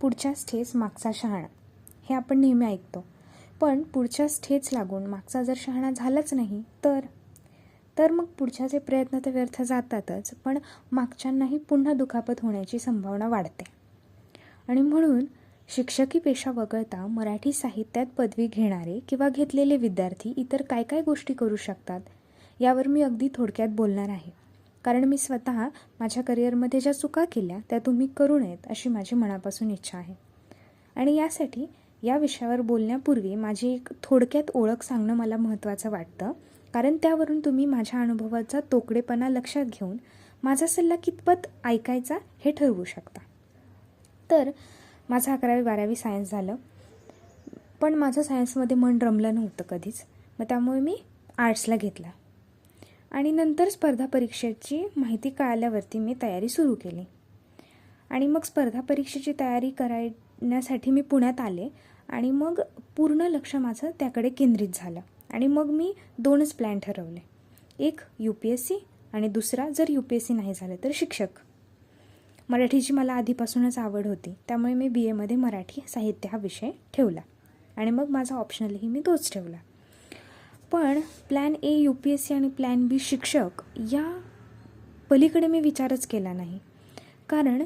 पुढच्याच ठेच मागचा शहाणा. हे आपण नेहमी ऐकतो. पण पुढच्याच ठेच लागून मागचा जर शहाणा झालाच नाही तर? तर मग पुढच्याचे प्रयत्न तर व्यर्थ जातातच पण मागच्यांनाही पुन्हा दुखापत होण्याची संभावना वाढते. आणि म्हणून शिक्षकी पेशा वगळता मराठी साहित्यात पदवी घेणारे किंवा घेतलेले विद्यार्थी इतर काय काय गोष्टी करू शकतात यावर मी अगदी थोडक्यात बोलणार आहे. कारण मी स्वतः माझ्या करिअरमध्ये ज्या चुका केल्या त्या तुम्ही करू नयेत अशी माझी मनापासून इच्छा आहे. आणि यासाठी या विषयावर बोलण्यापूर्वी माझी एक थोडक्यात ओळख सांगणं मला महत्त्वाचं वाटतं. कारण त्यावरून तुम्ही माझ्या अनुभवाचा तोकडेपणा लक्षात घेऊन माझा सल्ला कितपत ऐकायचा हे ठरवू शकता. तर माझं अकरावी बारावी सायन्स झालं. पण माझं सायन्समध्ये मन रमलं नव्हतं कधीच. मग त्यामुळे मी आर्ट्सला घेतला. आणि नंतर स्पर्धा परीक्षेची माहिती कळाल्यावरती मी तयारी सुरू केली. आणि मग स्पर्धा परीक्षेची तयारी करण्यासाठी मी पुण्यात आले आणि मग पूर्ण लक्ष माझं त्याकडे केंद्रित झालं. आणि मग मी दोनच प्लॅन ठरवले. एक यू पी एस सी आणि दुसरा जर यू पी एस सी नाही झालं तर शिक्षक. मराठीची मला आधीपासूनच आवड होती त्यामुळे मी बी एमध्ये मराठी साहित्य हा विषय ठेवला. आणि मग माझा ऑप्शनलही मी तोच ठेवला. पण plan A U P S C आणि प्लॅन बी शिक्षक या पलीकडे मी विचारच केला नाही. कारण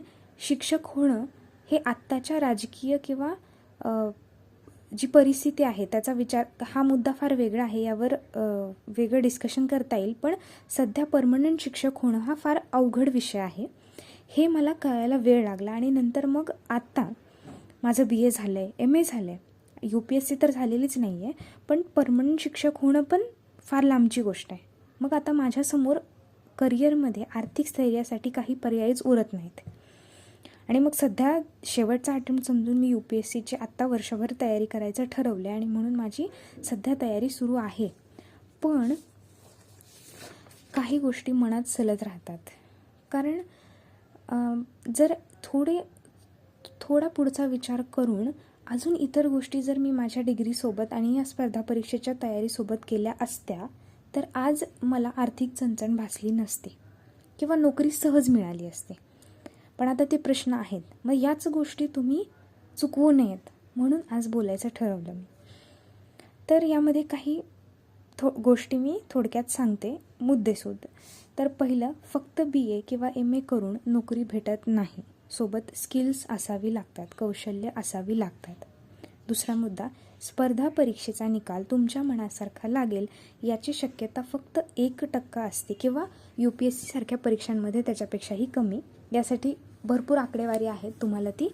शिक्षक होणं हे आत्ताच्या राजकीय किंवा जी परिस्थिती आहे त्याचा विचार हा मुद्दा फार वेगळा आहे यावर वेगळं डिस्कशन करता येईल. पण सध्या परमनंट शिक्षक होणं हा फार अवघड विषय आहे. हे मला कळायला वेळ लागला आणि नंतर मग आत्ता माझं बी ए झालं आहे एम ए झालं आहे यू पी एस सी तर झालेलीच नाही आहे पण परमनंट शिक्षक होणं पण फार लांबची गोष्ट आहे. मग आता माझ्यासमोर करिअरमध्ये आर्थिक स्थैर्यासाठी काही पर्यायच उरत नाहीत. आणि मग सध्या शेवटचा अटेम्प्ट समजून मी यू पी एस सीची आत्ता वर्षभर तयारी करायचं ठरवलं आहे आणि म्हणून माझी सध्या तयारी सुरू आहे. पण काही गोष्टी मनात सलत राहतात. कारण जर थोडे थोडा पुढचा विचार करून अजून इतर गोष्टी जर मी माझ्या डिग्रीसोबत आणि या स्पर्धा परीक्षेच्या तयारीसोबत केल्या असत्या तर आज मला आर्थिक चणचण भासली नसते किंवा नोकरी सहज मिळाली असते. पण आता ते प्रश्न आहेत. मग याच गोष्टी तुम्ही चुकवू नयेत म्हणून आज बोलायचं ठरवलं मी. तर यामध्ये काही थो गोष्टी मी थोडक्यात सांगते. मुद्देसूद तर पहिलं फक्त बी ए किंवा एम ए करून नोकरी भेटत नाही. सोबत स्किल्स असावी लागतात कौशल्य असावी लागतात. दुसरा मुद्दा स्पर्धा परीक्षेचा निकाल तुमच्या मनासारखा लागेल याची शक्यता फक्त एक टक्का असते किंवा यू पी एस सीसारख्या परीक्षांमध्ये त्याच्यापेक्षाही कमी. यासाठी भरपूर आकडेवारी आहेत तुम्हाला ती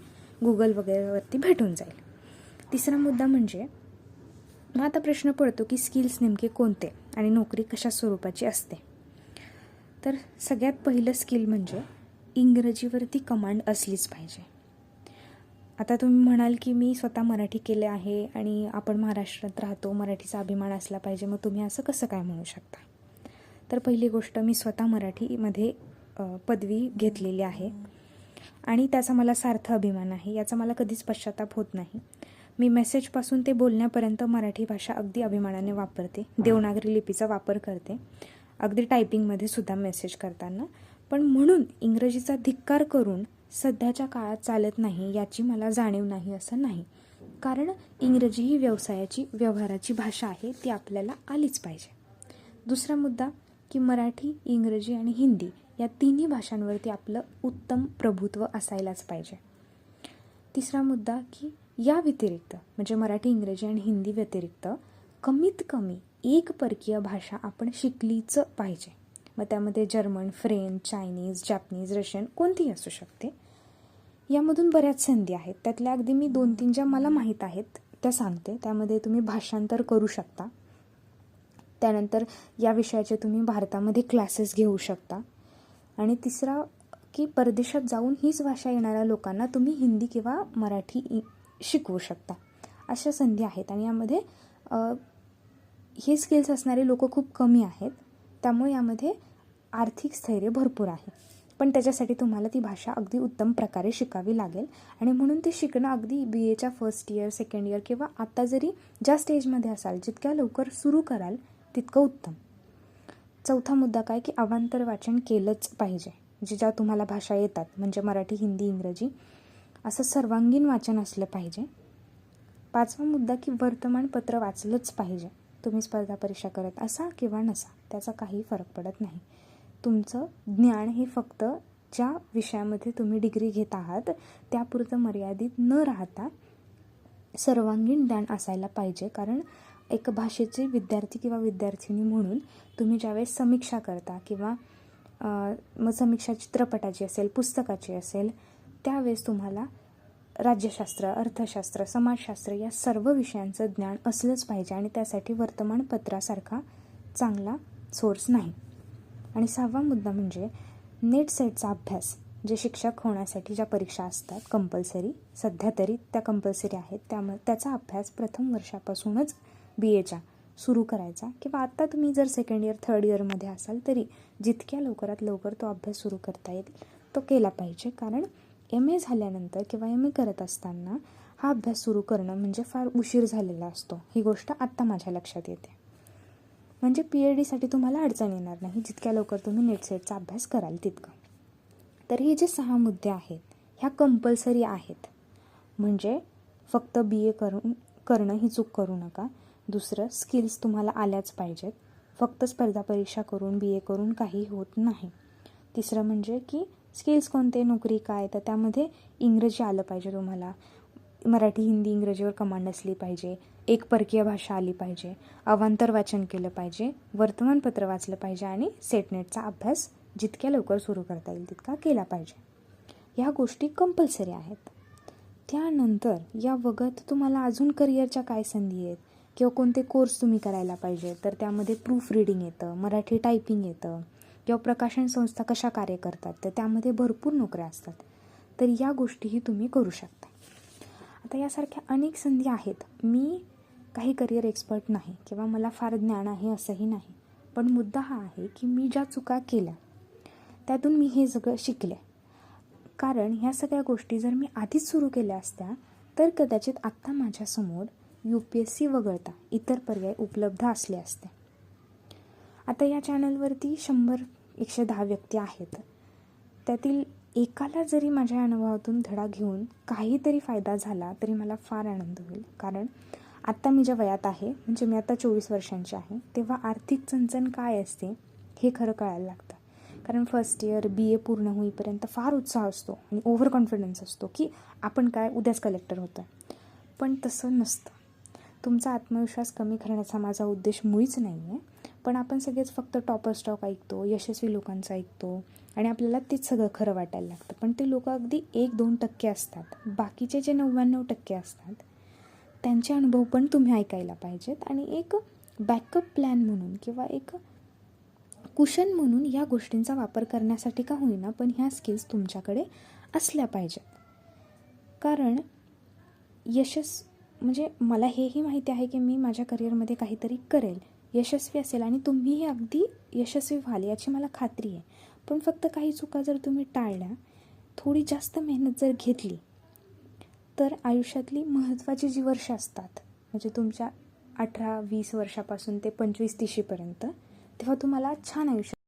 गुगल वगैरेवरती भेटून जाईल. तिसरा मुद्दा म्हणजे मग आता प्रश्न पडतो की स्किल्स नेमके कोणते आणि नोकरी कशा स्वरूपाची असते? तर सगळ्यात पहिलं स्किल म्हणजे इंग्रजीवरती कमांड असलीच पाहिजे. आता तुम्ही म्हणाल की मी स्वतः मराठी केले आहे आणि आपण महाराष्ट्रात राहतो मराठीचा अभिमान असला पाहिजे मग तुम्ही असं कसं काय म्हणू शकता? तर पहिली गोष्ट मी स्वतः मराठीमध्ये पदवी घेतलेली आहे. आणि त्याचा मला सार्थ अभिमान आहे. याचा मला कधीच पश्चाताप होत नाही. मी मेसेजपासून ते बोलण्यापर्यंत मराठी भाषा अगदी अभिमानाने वापरते. देवनागरी लिपीचा वापर करते. अगदी टायपिंगमध्ये सुद्धा मेसेज करताना. पण म्हणून इंग्रजीचा धिक्कार करून सध्याच्या काळात चालत नाही याची मला जाणीव नाही असं नाही. कारण इंग्रजी ही व्यवसायाची व्यवहाराची भाषा आहे ती आपल्याला आलीच पाहिजे. दुसरा मुद्दा की मराठी इंग्रजी आणि हिंदी या तिन्ही भाषांवरती आपलं उत्तम प्रभुत्व असायलाच पाहिजे. तिसरा मुद्दा की या व्यतिरिक्त म्हणजे मराठी इंग्रजी आणि हिंदी व्यतिरिक्त कमीत कमी एक परकीय भाषा आपण शिकलीच पाहिजे. मग त्यामध्ये German French Chinese Japanese Russian कोणतीही असू शकते. यामधून बऱ्याच संधी आहेत. त्यातल्या अगदी मी दोन तीन ज्या मला माहीत आहेत त्या सांगते. त्यामध्ये तुम्ही भाषांतर करू शकता. त्यानंतर या विषयाचे तुम्ही भारतामध्ये क्लासेस घेऊ शकता. आणि तिसरा की परदेशात जाऊन हीच भाषा येणाऱ्या लोकांना तुम्ही हिंदी किंवा मराठी शिकवू शकता. अशा संधी आहेत. आणि यामध्ये हे स्किल्स असणारे लोक खूप कमी आहेत. त्यामुळे यामध्ये आर्थिक स्थैर्य भरपूर आहे. पण त्याच्यासाठी तुम्हाला ती भाषा अगदी उत्तम प्रकारे शिकावी लागेल. आणि म्हणून ते शिकणं अगदी बी एच्या फर्स्ट इयर सेकंड इयर किंवा आता जरी ज्या स्टेजमध्ये असाल जितक्या लवकर सुरू कराल तितकं उत्तम. चौथा मुद्दा काय? की अवांतर वाचन केलंच पाहिजे. जे ज्या तुम्हाला भाषा येतात म्हणजे मराठी हिंदी इंग्रजी असं सर्वांगीण वाचन असलं पाहिजे. पाचवा मुद्दा की वर्तमानपत्र वाचलंच पाहिजे. तुम्ही स्पर्धा परीक्षा करत असा किंवा नसा त्याचा काही फरक पडत नाही. तुमचं ज्ञान हे फक्त ज्या विषयामध्ये तुम्ही डिग्री घेत आहात त्यापुरतं मर्यादित न राहता सर्वांगीण ज्ञान असायला पाहिजे. कारण एक भाषेचे विद्यार्थी किंवा विद्यार्थिनी म्हणून तुम्ही ज्यावेळेस समीक्षा करता किंवा मग समीक्षा चित्रपटाची असेल पुस्तकाची असेल त्यावेळेस तुम्हाला राज्यशास्त्र अर्थशास्त्र समाजशास्त्र या सर्व विषयांचं ज्ञान असलंच पाहिजे आणि त्यासाठी वर्तमानपत्रासारखा चांगला सोर्स नाही. आणि सहावा मुद्दा म्हणजे नेट सेटचा अभ्यास जे शिक्षक होण्यासाठी ज्या परीक्षा असतात कंपल्सरी सध्या तरी त्या कंपल्सरी आहेत त्यामुळे त्याचा अभ्यास प्रथम वर्षापासूनच बी एच्या सुरू करायचा. किंवा आत्ता तुम्ही जर सेकंड इयर थर्ड इयरमध्ये असाल तरी जितक्या लवकरात लवकर तो अभ्यास सुरू करता येईल तो केला पाहिजे. कारण एम ए झाल्यानंतर किंवा एम ए करत असताना हा अभ्यास सुरू करणं म्हणजे फार उशीर झालेला असतो. ही गोष्ट आत्ता माझ्या लक्षात येते. म्हणजे पी एच डीसाठी तुम्हाला अडचण येणार नाही. जितक्या लवकर तुम्ही नेट सेटचा अभ्यास कराल तितकं. तर हे जे सहा मुद्दे आहेत ह्या कंपल्सरी आहेत. म्हणजे फक्त बी ए करून करणं ही चूक करू नका. दुसरं स्किल्स तुम्हाला आल्याच पाहिजेत. फक्त स्पर्धा परीक्षा करून बी ए करून काही होत नाही. तिसरं म्हणजे की स्किल्स कोणते? नोकरी काय? तर त्यामध्ये इंग्रजी आलं पाहिजे तुम्हाला. मराठी हिंदी इंग्रजीवर कमांड असली पाहिजे. एक परकीय भाषा आली पाहिजे. अवांतर वाचन केलं पाहिजे. वर्तमानपत्र वाचलं पाहिजे आणि सेटनेटचा अभ्यास जितक्या लवकर सुरू करता येईल तितका केला पाहिजे. ह्या गोष्टी कंपल्सरी आहेत. त्यानंतर या वगत तुम्हाला अजून करिअरच्या काय संधी आहेत? किंवा कोणते कोर्स तुम्ही करायला पाहिजे? तर त्यामध्ये प्रूफ रिडिंग येतं मराठी टायपिंग येतं. किंवा प्रकाशन संस्था कशा कार्य करतात? तर त्यामध्ये भरपूर नोकऱ्या असतात. तर या गोष्टीही तुम्ही करू शकता. आता यासारख्या अनेक संधी आहेत. मी काही करिअर एक्सपर्ट नाही किंवा मला फार ज्ञान आहे असंही नाही. पण मुद्दा हा आहे की मी ज्या चुका केल्या त्यातून मी हे सगळं शिकले. कारण ह्या सगळ्या गोष्टी जर मी आधीच सुरू केल्या असत्या तर कदाचित आत्ता माझ्यासमोर यू पी एस सी वगळता इतर पर्याय उपलब्ध असले असते. आता या चॅनलवरती शंभर एकशे दहा व्यक्ती आहेत. त्यातील एकाला जरी माझ्या अनुभवातून धडा घेऊन काहीतरी फायदा झाला तरी मला फार आनंद होईल. कारण आत्ता मी ज्या वयात आहे म्हणजे मी आता चोवीस वर्षांची आहे तेव्हा आर्थिक चणचण काय असते हे खरं कळायला लागतं. कारण फर्स्ट इयर बी ए पूर्ण होईपर्यंत फार उत्साह असतो आणि ओव्हर कॉन्फिडन्स असतो की आपण काय उद्याच कलेक्टर होतं पण तसं नसतं. तुमचा आत्मविश्वास कमी करण्याचा माझा उद्देश मुळीच नाही आहे पण आपण सगळेच फक्त टॉपर स्टॉक ऐकतो यशस्वी लोकांचं ऐकतो आणि आपल्याला तेच सगळं खरं वाटायला लागतं. पण ते लोक अगदी एक दोन टक्के असतात. बाकीचे जे नव्याण्णव टक्के असतात त्यांचे अनुभव पण तुम्ही ऐकायला पाहिजेत आणि एक बॅकअप प्लॅन म्हणून किंवा एक कुशन म्हणून या गोष्टींचा वापर करण्यासाठी का होईना पण ह्या स्किल्स तुमच्याकडे असल्या पाहिजेत. कारण यशस् म्हणजे मला हेही माहिती आहे की मी माझ्या करिअरमध्ये काहीतरी करेल. यशस्वी असेल आणि तुम्हीही अगदी यशस्वी व्हाल याची मला खात्री आहे. पण फक्त काही चुका जर तुम्ही टाळल्या थोडी जास्त मेहनत जर घेतली तर आयुष्यातली महत्त्वाची जी वर्ष असतात म्हणजे तुमच्या अठरा वीस वर्षापासून ते पंचवीस तीशीपर्यंत तेव्हा तुम्हाला छान आयुष्य